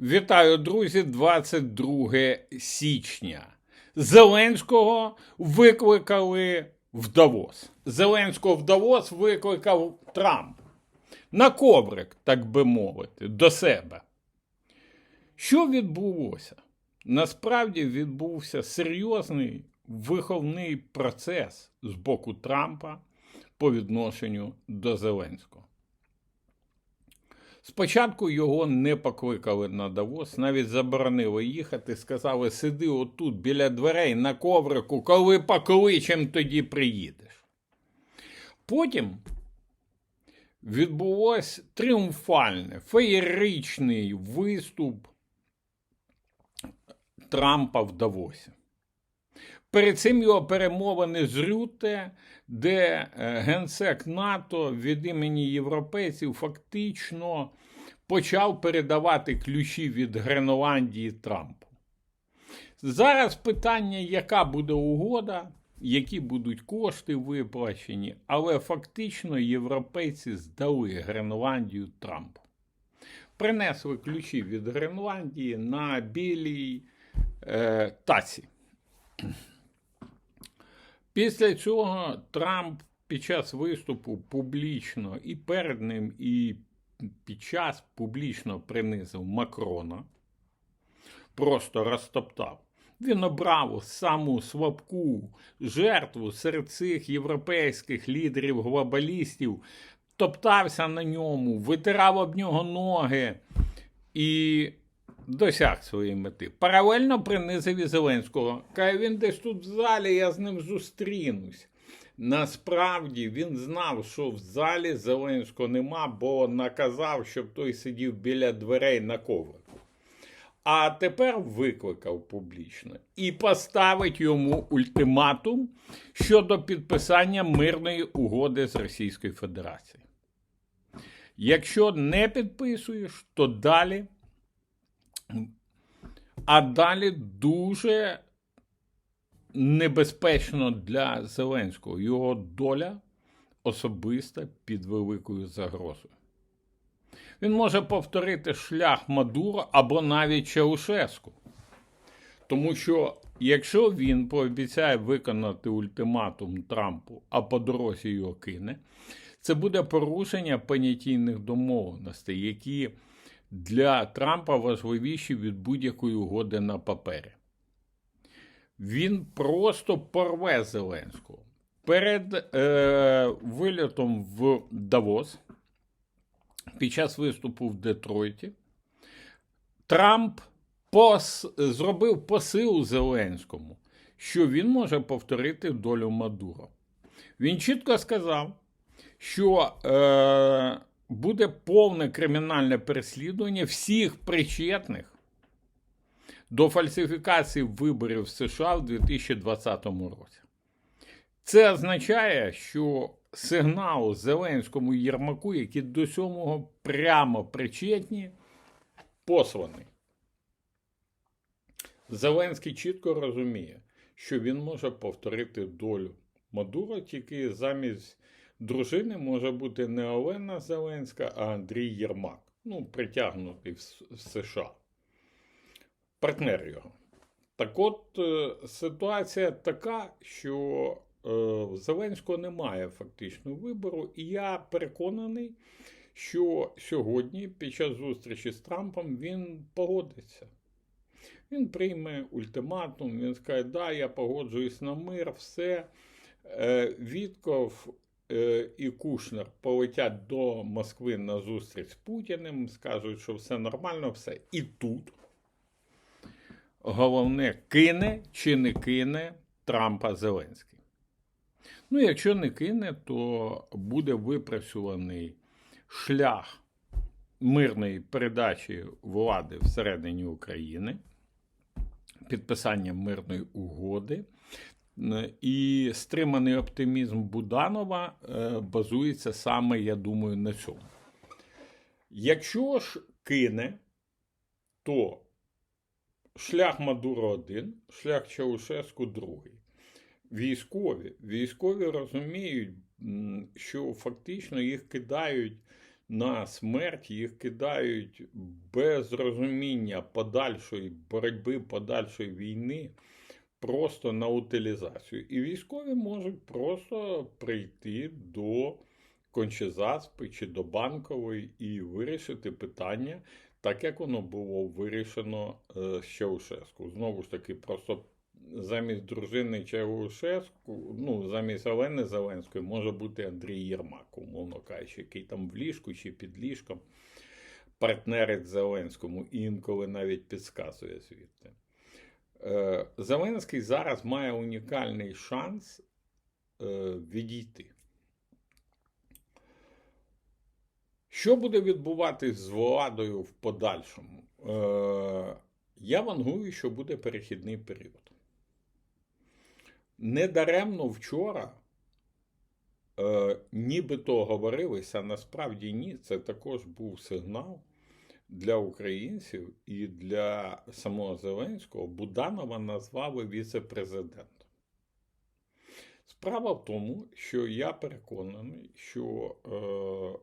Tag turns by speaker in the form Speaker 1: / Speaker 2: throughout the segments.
Speaker 1: Вітаю, друзі, 22 січня. Зеленського викликали в Давос. Зеленського в Давос викликав Трамп на коврик, так би мовити, до себе. Що відбулося? Насправді відбувся серйозний виховний процес з боку Трампа по відношенню до Зеленського. Спочатку його не покликали на Давос, навіть заборонили їхати, сказали, сиди отут біля дверей на коврику, коли покличем, тоді приїдеш. Потім відбулось тріумфальне, феєричний виступ Трампа в Давосі. Перед цим його перемовини з Рюте, де е, генсек НАТО від імені європейців фактично почав передавати ключі від Гренландії Трампу. Зараз питання, яка буде угода, які будуть кошти виплачені, але фактично європейці здали Гренландію Трампу. Принесли ключі від Гренландії на білій е, таці. Після цього Трамп під час виступу публічно і перед ним, і під час публічно принизив Макрона, просто розтоптав. Він обрав саму слабку жертву серед цих європейських лідерів глобалістів, топтався на ньому, витирав об нього ноги і досяг своєї мети. Паралельно принизив і Зеленського. Каже, він десь тут в залі, я з ним зустрінусь. Насправді він знав, що в залі Зеленського нема, бо наказав, щоб той сидів біля дверей на коврику. А тепер викликав публічно і поставить йому ультиматум щодо підписання мирної угоди з Російською Федерацією. Якщо не підписуєш, то далі. А далі дуже небезпечно для Зеленського. Його доля особиста під великою загрозою. Він може повторити шлях Мадуро або навіть Чаушеску. Тому що якщо він пообіцяє виконати ультиматум Трампу, а по дорозі його кине, це буде порушення понятійних домовленостей, які для Трампа важливіші від будь-якої угоди на папері. Він просто порве Зеленського. Перед е, вильотом в Давос під час виступу в Детройті Трамп пос, зробив посил Зеленському, що він може повторити долю Мадуро. Він чітко сказав, що е, буде повне кримінальне переслідування всіх причетних до фальсифікації виборів в США в 2020 році. Це означає, що сигнал Зеленському Єрмаку, які до цього прямо причетні, посланий. Зеленський чітко розуміє, що він може повторити долю Мадура, тільки замість дружини може бути не Олена Зеленська, а Андрій Єрмак. Ну, притягнутий в США. Партнер його. Так от е, ситуація така, що е, в Зеленського немає фактично вибору, і я переконаний, що сьогодні, під час зустрічі з Трампом, він погодиться. Він прийме ультиматум, він скаже, да, я погоджуюсь на мир, все. Е, Вітков е, і Кушнер полетять до Москви на зустріч з Путіним, скажуть, що все нормально, все. І тут головне, кине чи не кине Трампа Зеленський. Ну, якщо не кине, то буде випрацьований шлях мирної передачі влади всередині України, підписання мирної угоди. І стриманий оптимізм Буданова е, базується саме, я думаю, на цьому. Якщо ж кине, то шлях Мадуро один, шлях Чаушеску другий. Військові. Військові розуміють, що фактично їх кидають на смерть, їх кидають без розуміння подальшої боротьби, подальшої війни, просто на утилізацію. І військові можуть просто прийти до Кончезаспи чи до банкової і вирішити питання, так як воно було вирішено е, з Чаушеску. Знову ж таки, просто замість дружини Чаушеску, ну, замість Олени Зеленської, може бути Андрій Єрмак, умовно кажучи, який там в ліжку чи під ліжком партнерить Зеленському і інколи навіть підсказує звідти. Е, Зеленський зараз має унікальний шанс е, відійти. Що буде відбуватись з владою в подальшому? Е, я вангую, що буде перехідний період. Недаремно вчора, е, нібито говорилися, насправді ні, це також був сигнал для українців і для самого Зеленського. Буданова назвали віце-президентом. Справа в тому, що я переконаний, що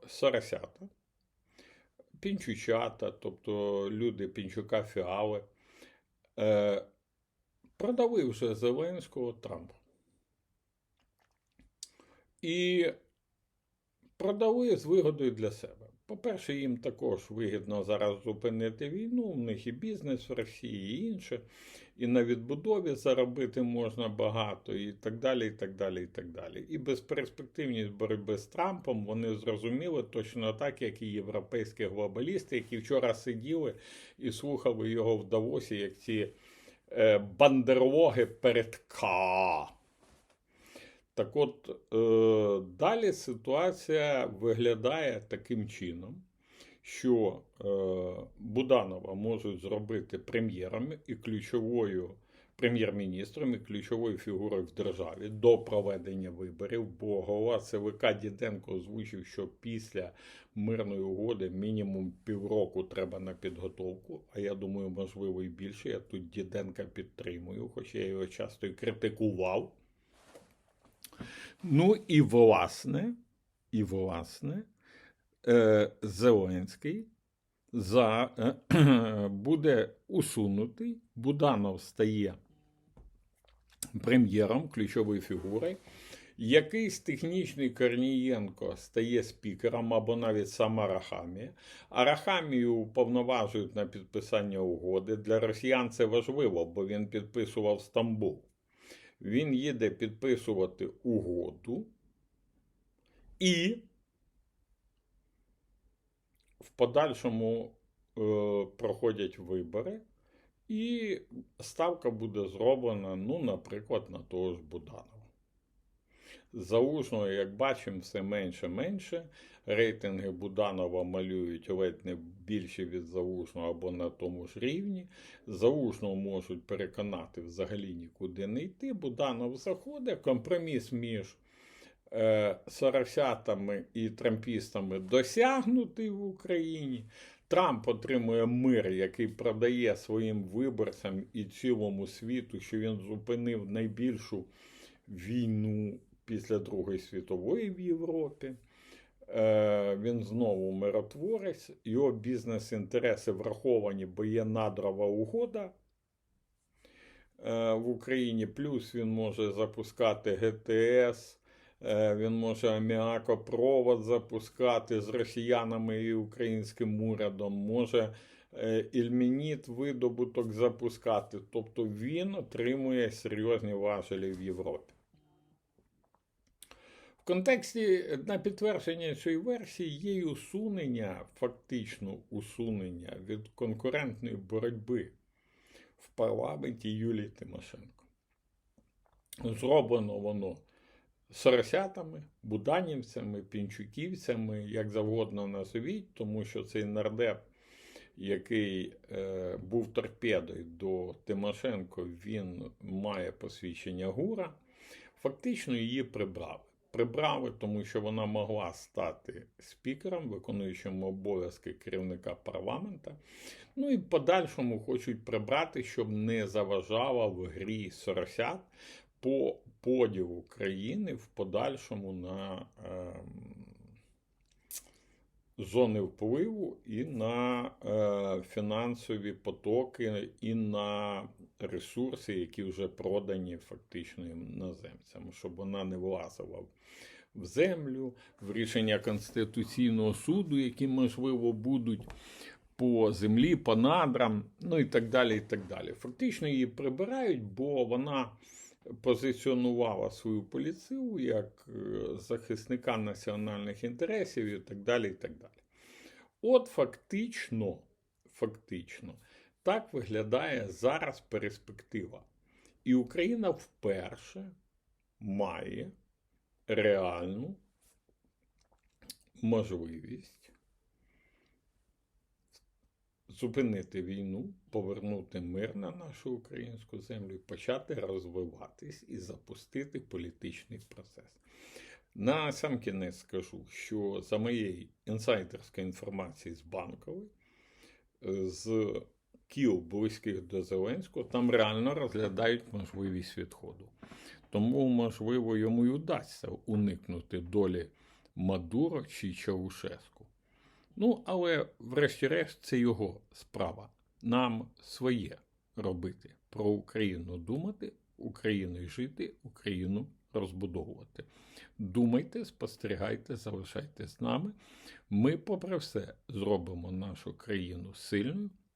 Speaker 1: е, Сарасята, пінчучата, тобто люди Пінчука Фіали, е, продали вже Зеленського Трампу. І продали з вигодою для себе. По-перше, їм також вигідно зараз зупинити війну, у них і бізнес в Росії, і інше, і на відбудові заробити можна багато, і так далі, і так далі, і так далі. І безперспективність боротьби з Трампом вони зрозуміли точно так, як і європейські глобалісти, які вчора сиділи і слухали його в Давосі, як ці е, бандерлоги перед К. Так от, е, далі ситуація виглядає таким чином, що е, Буданова можуть зробити прем'єром і ключовою прем'єр-міністром і ключовою фігурою в державі до проведення виборів, бо голова ЦВК Діденко озвучив, що після мирної угоди мінімум півроку треба на підготовку, а я думаю, можливо, і більше. Я тут Діденка підтримую, хоча я його часто і критикував. Ну і власне, і власне, е, Зеленський за, е, буде усунутий. Буданов стає прем'єром, ключовою фігурою. Якийсь технічний Корнієнко стає спікером або навіть сам Арахамія. Арахамію уповноважують на підписання угоди. Для росіян це важливо, бо він підписував Стамбул він їде підписувати угоду і в подальшому е, проходять вибори, і ставка буде зроблена, ну, наприклад, на того ж Буданова. Залужного, як бачимо, все менше-менше. Рейтинги Буданова малюють ледь не більше від Залужного або на тому ж рівні. Залужного можуть переконати взагалі нікуди не йти. Буданов заходить, компроміс між е, соросятами і трампістами досягнутий в Україні. Трамп отримує мир, який продає своїм виборцям і цілому світу, що він зупинив найбільшу війну після Другої світової в Європі. Е, він знову миротворець, його бізнес-інтереси враховані, бо є надрова угода е, в Україні. Плюс він може запускати ГТС, е, він може аміакопровод запускати з росіянами і українським урядом, може ільмініт видобуток запускати. Тобто він отримує серйозні важелі в Європі. В контексті на підтвердження цієї версії є й усунення, фактично усунення від конкурентної боротьби в парламенті Юлії Тимошенко. Зроблено воно соросятами, буданівцями, пінчуківцями, як завгодно назовіть, тому що цей нардеп, який е, був торпедою до Тимошенко, він має посвідчення ГУРа, фактично її прибрали прибрали, тому що вона могла стати спікером, виконуючим обов'язки керівника парламента. Ну і подальшому хочуть прибрати, щоб не заважала в грі соросят по поділу країни в подальшому на е, зони впливу і на е, фінансові потоки, і на ресурси, які вже продані фактично іноземцям, щоб вона не влазила в- землю, в рішення Конституційного суду, які, можливо, будуть по землі, по надрам, ну і так далі. і так далі. Фактично її прибирають, бо вона позиціонувала свою поліцію як е, захисника національних інтересів і так далі. і так далі. От фактично, фактично, так виглядає зараз перспектива. І Україна вперше має реальну можливість зупинити війну, повернути мир на нашу українську землю, почати розвиватись і запустити політичний процес. На сам кінець скажу, що за моєю інсайдерською інформацією з банкової, з кіл близьких до Зеленського, там реально розглядають можливість відходу. Тому, можливо, йому й удасться уникнути долі Мадуро чи Чаушеску. Ну, але, врешті-решт, це його справа. Нам своє робити. Про Україну думати, Україною жити, Україну розбудовувати. Думайте, спостерігайте, залишайтесь з нами. Ми, попри все, зробимо нашу країну сильною,